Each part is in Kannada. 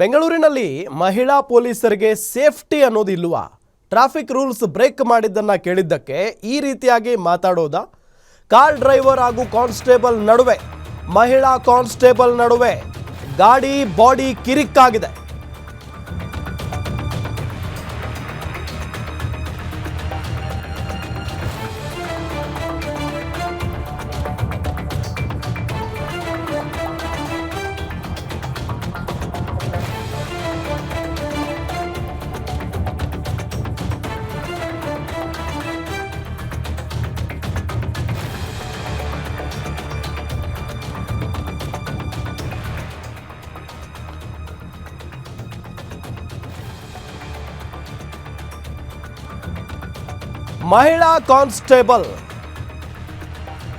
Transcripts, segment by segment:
ಬೆಂಗಳೂರಿನಲ್ಲಿ ಮಹಿಳಾ ಪೊಲೀಸರಿಗೆ ಸೇಫ್ಟಿ ಅನ್ನೋದು ಇಲ್ವಾ? ಟ್ರಾಫಿಕ್ ರೂಲ್ಸ್ ಬ್ರೇಕ್ ಮಾಡಿದ್ದನ್ನು ಕೇಳಿದ್ದಕ್ಕೆ ಈ ರೀತಿಯಾಗಿ ಮಾತಾಡೋದ? ಕಾರ್ ಡ್ರೈವರ್ ಹಾಗೂ ಕಾನ್ಸ್ಟೇಬಲ್ ನಡುವೆ, ಮಹಿಳಾ ಕಾನ್ಸ್ಟೇಬಲ್ ನಡುವೆ ಗಾಡಿ ಬಾಡಿ ಕಿರಿಕ್ಕಾಗಿದೆ. ಮಹಿಳಾ ಕಾನ್ಸ್ಟೇಬಲ್.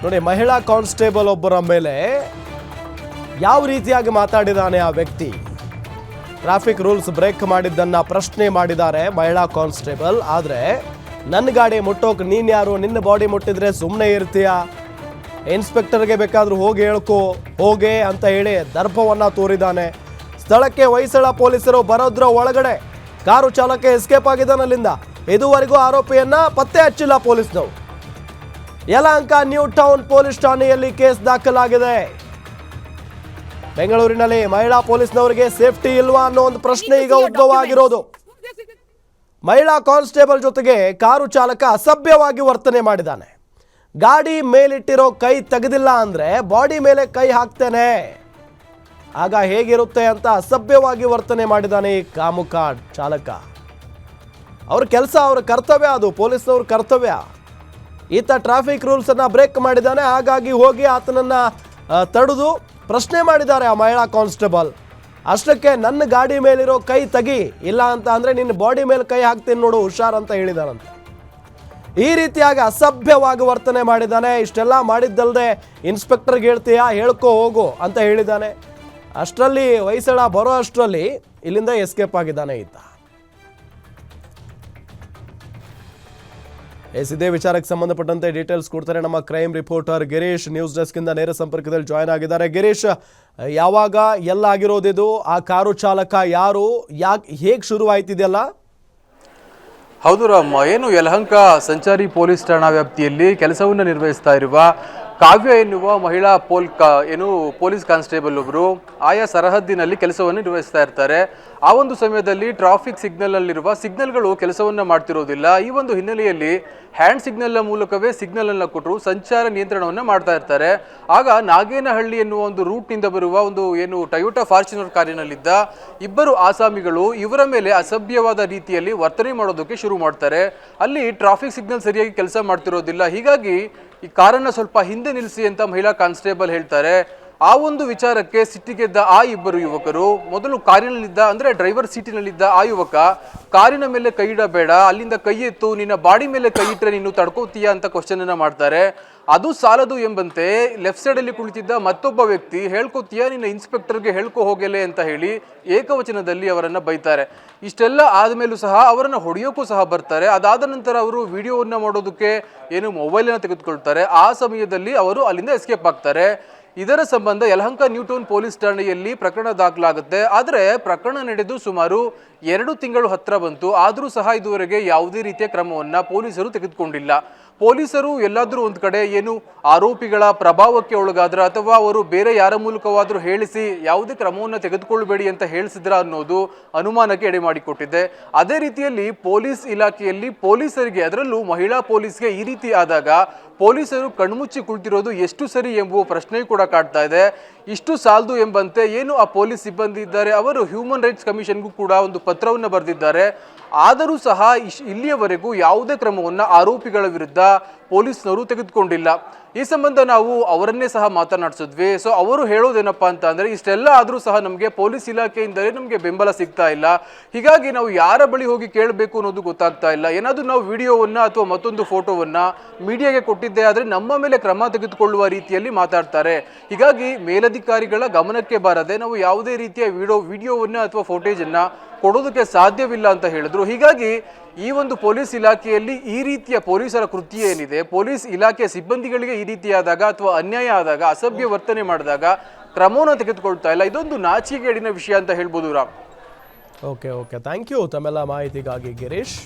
ನೋಡಿ, ಮಹಿಳಾ ಕಾನ್ಸ್ಟೇಬಲ್ ಒಬ್ಬರ ಮೇಲೆ ಯಾವ ರೀತಿಯಾಗಿ ಮಾತಾಡಿದಾನೆ ಆ ವ್ಯಕ್ತಿ? ಟ್ರಾಫಿಕ್ ರೂಲ್ಸ್ ಬ್ರೇಕ್ ಮಾಡಿದ್ದನ್ನ ಪ್ರಶ್ನೆ ಮಾಡಿದ್ದಾರೆ ಮಹಿಳಾ ಕಾನ್ಸ್ಟೇಬಲ್. ಆದರೆ ನನ್ನ ಗಾಡಿ ಮುಟ್ಟೋಕೆ ನೀನ್ ಯಾರು? ನಿನ್ನ ಬಾಡಿ ಮುಟ್ಟಿದ್ರೆ ಸುಮ್ಮನೆ ಇರ್ತೀಯಾ? ಇನ್ಸ್ಪೆಕ್ಟರ್ಗೆ ಬೇಕಾದ್ರೂ ಹೋಗಿ ಹೇಳ್ಕೋ, ಹೋಗೆ ಅಂತ ಹೇಳಿ ದರ್ಪವನ್ನ ತೋರಿದ್ದಾನೆ ಸ್ಥಳಕ್ಕೆ ಹೊಯ್ಸಳ ಪೊಲೀಸರು ಬರೋದ್ರ ಒಳಗಡೆ. ಕಾರು ಚಾಲಕ ಎಸ್ಕೇಪ್ ಆಗಿದ್ದಾನೆ ಅಲ್ಲಿಂದ ಇದುವರೆಗೂ ಆರೋಪಿಯನ್ನ ಪತ್ತೆ ಹಚ್ಚಿಲ್ಲ ಪೊಲೀಸ್ನವರು. ಯಲಹಂಕ ನ್ಯೂ ಟೌನ್ ಪೊಲೀಸ್ ಠಾಣೆಯಲ್ಲಿ ಕೇಸ್ ದಾಖಲಾಗಿದೆ. ಬೆಂಗಳೂರಿನಲ್ಲಿ ಮಹಿಳಾ ಪೊಲೀಸ್ನವರಿಗೆ ಸೇಫ್ಟಿ ಇಲ್ವಾ ಅನ್ನೋ ಒಂದು ಪ್ರಶ್ನೆ ಈಗ ಉದ್ಭವ ಆಗಿರೋದು ಮಹಿಳಾ ಕಾನ್ಸ್ಟೇಬಲ್ ಜೊತೆಗೆ ಕಾರು ಚಾಲಕ ಅಸಭ್ಯವಾಗಿ ವರ್ತನೆ ಮಾಡಿದ್ದಾನೆ. ಗಾಡಿ ಮೇಲಿಟ್ಟಿರೋ ಕೈ ತೆಗೆದಿಲ್ಲ ಅಂದ್ರೆ ಬಾಡಿ ಮೇಲೆ ಕೈ ಹಾಕ್ತೇನೆ. ಆಗ ಹೇಗಿರುತ್ತೆ ಅಂತ ಅಸಭ್ಯವಾಗಿ ವರ್ತನೆ ಮಾಡಿದ್ದಾನೆ ಈ ಕಾಮುಕ ಚಾಲಕ. ಅವ್ರ ಕೆಲಸ, ಅವ್ರ ಕರ್ತವ್ಯ ಅದು, ಪೊಲೀಸ್ನವ್ರ ಕರ್ತವ್ಯ. ಈತ ಟ್ರಾಫಿಕ್ ರೂಲ್ಸನ್ನು ಬ್ರೇಕ್ ಮಾಡಿದ್ದಾನೆ, ಹಾಗಾಗಿ ಹೋಗಿ ಆತನನ್ನ ತಡೆದು ಪ್ರಶ್ನೆ ಮಾಡಿದ್ದಾರೆ ಆ ಮಹಿಳಾ ಕಾನ್ಸ್ಟೇಬಲ್. ಅಷ್ಟಕ್ಕೆ ನನ್ನ ಗಾಡಿ ಮೇಲಿರೋ ಕೈ ತಗಿ, ಇಲ್ಲ ಅಂತ ಅಂದರೆ ನಿನ್ನ ಬಾಡಿ ಮೇಲೆ ಕೈ ಹಾಕ್ತೀನಿ ನೋಡು, ಹುಷಾರ್ ಅಂತ ಹೇಳಿದಾರಂತೆ. ಈ ರೀತಿಯಾಗಿ ಅಸಭ್ಯವಾಗಿ ವರ್ತನೆ ಮಾಡಿದ್ದಾನೆ. ಇಷ್ಟೆಲ್ಲ ಮಾಡಿದ್ದಲ್ಲದೆ ಇನ್ಸ್ಪೆಕ್ಟರ್ಗೆ ಹೇಳ್ತೀಯಾ, ಹೇಳ್ಕೊ, ಹೋಗು ಅಂತ ಹೇಳಿದ್ದಾನೆ. ಅಷ್ಟರಲ್ಲಿ, ಹೊಯ್ಸಳ ಬರೋ ಅಷ್ಟರಲ್ಲಿ ಇಲ್ಲಿಂದ ಎಸ್ಕೇಪ್ ಆಗಿದ್ದಾನೆ ಈತ. ಎಸ್, ಇದೇ ವಿಚಾರಕ್ಕೆ ಸಂಬಂಧಪಟ್ಟಂತೆ ಡೀಟೇಲ್ಸ್ ಕೊಡ್ತಾರೆ ನಮ್ಮ crime reporter Girish. News desk ನೇರ ಸಂಪರ್ಕದಲ್ಲಿ ಜಾಯ್ನ್ ಆಗಿದ್ದಾರೆ. ಗಿರೀಶ್, ಯಾವಾಗ ಎಲ್ಲ ಆಗಿರೋದಿದು? ಆ ಕಾರು ಚಾಲಕ ಯಾರು? ಯಾಕೆ, ಹೇಗೆ ಶುರುವಾಯ್ತಿದೆಯಲ್ಲ? ಹೌದು ರಾಮ್, ಏನು ಯಲಹಂಕ ಸಂಚಾರಿ ಪೊಲೀಸ್ ಠಾಣಾ ವ್ಯಾಪ್ತಿಯಲ್ಲಿ ಕೆಲಸವನ್ನು ನಿರ್ವಹಿಸ್ತಾ ಇರುವ ಕಾವ್ಯ ಎನ್ನುವ ಮಹಿಳಾ ಪೋಲ್ ಕಾ, ಏನು ಪೊಲೀಸ್ ಕಾನ್ಸ್ಟೇಬಲ್ ಒಬ್ಬರು ಆಯಾ ಸರಹದ್ದಿನಲ್ಲಿ ಕೆಲಸವನ್ನು ನಿರ್ವಹಿಸ್ತಾ ಇರ್ತಾರೆ. ಆ ಒಂದು ಸಮಯದಲ್ಲಿ ಟ್ರಾಫಿಕ್ ಸಿಗ್ನಲ್ನಲ್ಲಿರುವ ಸಿಗ್ನಲ್ಗಳು ಕೆಲಸವನ್ನು ಮಾಡ್ತಿರೋದಿಲ್ಲ. ಈ ಒಂದು ಹಿನ್ನೆಲೆಯಲ್ಲಿ ಹ್ಯಾಂಡ್ ಸಿಗ್ನಲ್ನ ಮೂಲಕವೇ ಸಿಗ್ನಲ್ ಅನ್ನ ಕೊಟ್ಟರು ಸಂಚಾರ ನಿಯಂತ್ರಣವನ್ನು ಮಾಡ್ತಾ ಇರ್ತಾರೆ. ಆಗ ನಾಗೇನಹಳ್ಳಿ ಎನ್ನುವ ಒಂದು ರೂಟ್ನಿಂದ ಬರುವ ಒಂದು ಏನು ಟೊಯೋಟಾ ಫಾರ್ಚುನರ್ ಕಾರಿನಲ್ಲಿದ್ದ ಇಬ್ಬರು ಆಸಾಮಿಗಳು ಇವರ ಮೇಲೆ ಅಸಭ್ಯವಾದ ರೀತಿಯಲ್ಲಿ ವರ್ತನೆ ಮಾಡೋದಕ್ಕೆ ಶುರು ಮಾಡ್ತಾರೆ. ಅಲ್ಲಿ ಟ್ರಾಫಿಕ್ ಸಿಗ್ನಲ್ ಸರಿಯಾಗಿ ಕೆಲಸ ಮಾಡ್ತಿರೋದಿಲ್ಲ. ಹೀಗಾಗಿ ಈ ಕಾರನ್ನು ಸ್ವಲ್ಪ ಹಿಂದೆ ನಿಲ್ಲಿಸಿ ಅಂತ ಮಹಿಳಾ ಕಾನ್ಸ್ಟೇಬಲ್ ಹೇಳ್ತಾರೆ. ಆ ಒಂದು ವಿಚಾರಕ್ಕೆ ಸಿಟ್ಟಿಗೆದ್ದ ಆ ಇಬ್ಬರು ಯುವಕರು ಮೊದಲು ಕಾರಿನಲ್ಲಿದ್ದ, ಅಂದ್ರೆ ಡ್ರೈವರ್ ಸೀಟಿನಲ್ಲಿದ್ದ ಆ ಯುವಕ ಕಾರಿನ ಮೇಲೆ ಕೈ ಇಡಬೇಡ, ಅಲ್ಲಿಂದ ಕೈ ಎತ್ತು, ನಿನ್ನ ಬಾಡಿ ಮೇಲೆ ಕೈ ಇಟ್ಟರೆ ನೀನು ತಡ್ಕೋತೀಯ ಅಂತ ಕ್ವಶನ್ ಅನ್ನ ಮಾಡ್ತಾರೆ. ಅದು ಸಾಲದು ಎಂಬಂತೆ ಲೆಫ್ಟ್ ಸೈಡ್ ಅಲ್ಲಿ ಕುಳಿತಿದ್ದ ಮತ್ತೊಬ್ಬ ವ್ಯಕ್ತಿ, ಹೇಳ್ಕೊತೀಯ, ನಿನ್ನ ಇನ್ಸ್ಪೆಕ್ಟರ್ಗೆ ಹೇಳ್ಕೊ ಹೋಗಲೆ ಅಂತ ಹೇಳಿ ಏಕವಚನದಲ್ಲಿ ಅವರನ್ನ ಬೈತಾರೆ. ಇಷ್ಟೆಲ್ಲ ಆದಮೇಲೂ ಸಹ ಅವರನ್ನ ಹೊಡೆಯೋಕ್ಕೂ ಸಹ ಬರ್ತಾರೆ. ಅದಾದ ನಂತರ ಅವರು ವಿಡಿಯೋವನ್ನ ಮಾಡೋದಕ್ಕೆ ಏನು ಮೊಬೈಲ್ ಅನ್ನ ತೆಗೆದುಕೊಳ್ತಾರೆ. ಆ ಸಮಯದಲ್ಲಿ ಅವರು ಅಲ್ಲಿಂದ ಎಸ್ಕೇಪ್ ಆಗ್ತಾರೆ. ಇದರ ಸಂಬಂಧ ಯಲಹಂಕ ನ್ಯೂಟೌನ್ ಪೊಲೀಸ್ ಠಾಣೆಯಲ್ಲಿ ಪ್ರಕರಣ ದಾಖಲಾಗುತ್ತೆ. ಆದರೆ ಪ್ರಕರಣ ನಡೆದು ಸುಮಾರು ಎರಡು ತಿಂಗಳು ಹತ್ರ ಬಂತು, ಆದರೂ ಸಹ ಇದುವರೆಗೆ ಯಾವುದೇ ರೀತಿಯ ಕ್ರಮವನ್ನು ಪೊಲೀಸರು ತೆಗೆದುಕೊಂಡಿಲ್ಲ. ಪೊಲೀಸರು ಎಲ್ಲಾದರೂ ಒಂದು ಕಡೆ ಏನು ಆರೋಪಿಗಳ ಪ್ರಭಾವಕ್ಕೆ ಒಳಗಾದ್ರೆ ಅಥವಾ ಅವರು ಬೇರೆ ಯಾರ ಮೂಲಕವಾದರೂ ಹೇಳಿಸಿ ಯಾವುದೇ ಕ್ರಮವನ್ನು ತೆಗೆದುಕೊಳ್ಳಬೇಡಿ ಅಂತ ಹೇಳಿಸಿದ್ರ ಅನ್ನೋದು ಅನುಮಾನಕ್ಕೆ ಎಡೆ ಮಾಡಿಕೊಟ್ಟಿದೆ. ಅದೇ ರೀತಿಯಲ್ಲಿ ಪೊಲೀಸ್ ಇಲಾಖೆಯಲ್ಲಿ ಪೊಲೀಸರಿಗೆ, ಅದರಲ್ಲೂ ಮಹಿಳಾ ಪೊಲೀಸ್ಗೆ ಈ ರೀತಿ ಆದಾಗ ಪೊಲೀಸರು ಕಣ್ಮುಚ್ಚಿ ಕುಳಿತಿರೋದು ಎಷ್ಟು ಸರಿ ಎಂಬುವ ಪ್ರಶ್ನೆ ಕೂಡ ಕಾಡ್ತಾ ಇದೆ. ಇಷ್ಟು ಸಾಲದು ಎಂಬಂತೆ ಏನು ಆ ಪೊಲೀಸ್ ಸಿಬ್ಬಂದಿ ಇದ್ದಾರೆ, ಅವರು ಹ್ಯೂಮನ್ ರೈಟ್ಸ್ ಕಮಿಷನ್ಗೂ ಕೂಡ ಒಂದು ಪತ್ರವನ್ನು ಬರೆದಿದ್ದಾರೆ. ಆದರೂ ಸಹ ಇಲ್ಲಿಯವರೆಗೂ ಯಾವುದೇ ಕ್ರಮವನ್ನು ಆರೋಪಿಗಳ ವಿರುದ್ಧ ಪೊಲೀಸ್ನವರು ತೆಗೆದುಕೊಂಡಿಲ್ಲ. ಈ ಸಂಬಂಧ ನಾವು ಅವರನ್ನೇ ಸಹ ಮಾತನಾಡಿಸಿದ್ವಿ. ಸೊ, ಅವರು ಹೇಳೋದೇನಪ್ಪ ಅಂತ ಅಂದರೆ ಇಷ್ಟೆಲ್ಲ ಆದರೂ ಸಹ ನಮಗೆ ಪೊಲೀಸ್ ಇಲಾಖೆಯಿಂದಲೇ ನಮಗೆ ಬೆಂಬಲ ಸಿಗ್ತಾ ಇಲ್ಲ. ಹೀಗಾಗಿ ನಾವು ಯಾರ ಬಳಿ ಹೋಗಿ ಕೇಳಬೇಕು ಅನ್ನೋದು ಗೊತ್ತಾಗ್ತಾ ಇಲ್ಲ. ಏನಾದರೂ ನಾವು ವಿಡಿಯೋವನ್ನು ಅಥವಾ ಮತ್ತೊಂದು ಫೋಟೋವನ್ನು ಮೀಡಿಯಾಗೆ ಕೊಟ್ಟಿದ್ದೆ ಆದರೆ ನಮ್ಮ ಮೇಲೆ ಕ್ರಮ ತೆಗೆದುಕೊಳ್ಳುವ ರೀತಿಯಲ್ಲಿ ಮಾತಾಡ್ತಾರೆ. ಹೀಗಾಗಿ ಮೇಲಧಿಕಾರಿಗಳ ಗಮನಕ್ಕೆ ಬಾರದೆ ನಾವು ಯಾವುದೇ ರೀತಿಯ ವಿಡಿಯೋ ವಿಡಿಯೋವನ್ನು ಅಥವಾ ಫೋಟೇಜನ್ನು ಕೊಡೋದಕ್ಕೆ ಸಾಧ್ಯವಿಲ್ಲ ಅಂತ ಹೇಳಿದ್ರು. ಹೀಗಾಗಿ ಈ ಒಂದು ಪೊಲೀಸ್ ಇಲಾಖೆಯಲ್ಲಿ ಈ ರೀತಿಯ ಪೊಲೀಸರ ಕೃತ್ಯ ಏನಿದೆ, ಪೊಲೀಸ್ ಇಲಾಖೆ ಸಿಬ್ಬಂದಿಗಳಿಗೆ ಈ ರೀತಿಯಾದಾಗ ಅಥವಾ ಅನ್ಯಾಯ ಆದಾಗ, ಅಸಭ್ಯ ವರ್ತನೆ ಮಾಡಿದಾಗ ಕ್ರಮವನ್ನು ತೆಗೆದುಕೊಳ್ತಾ ಇಲ್ಲ. ಇದೊಂದು ನಾಚಿಕೆಗೇಡಿನ ವಿಷಯ ಅಂತ ಹೇಳ್ಬೋದು Ram. Okay okay thank you ತಮ್ಮೆಲ್ಲ ಮಾಹಿತಿಗಾಗಿ ಗಿರೀಶ್.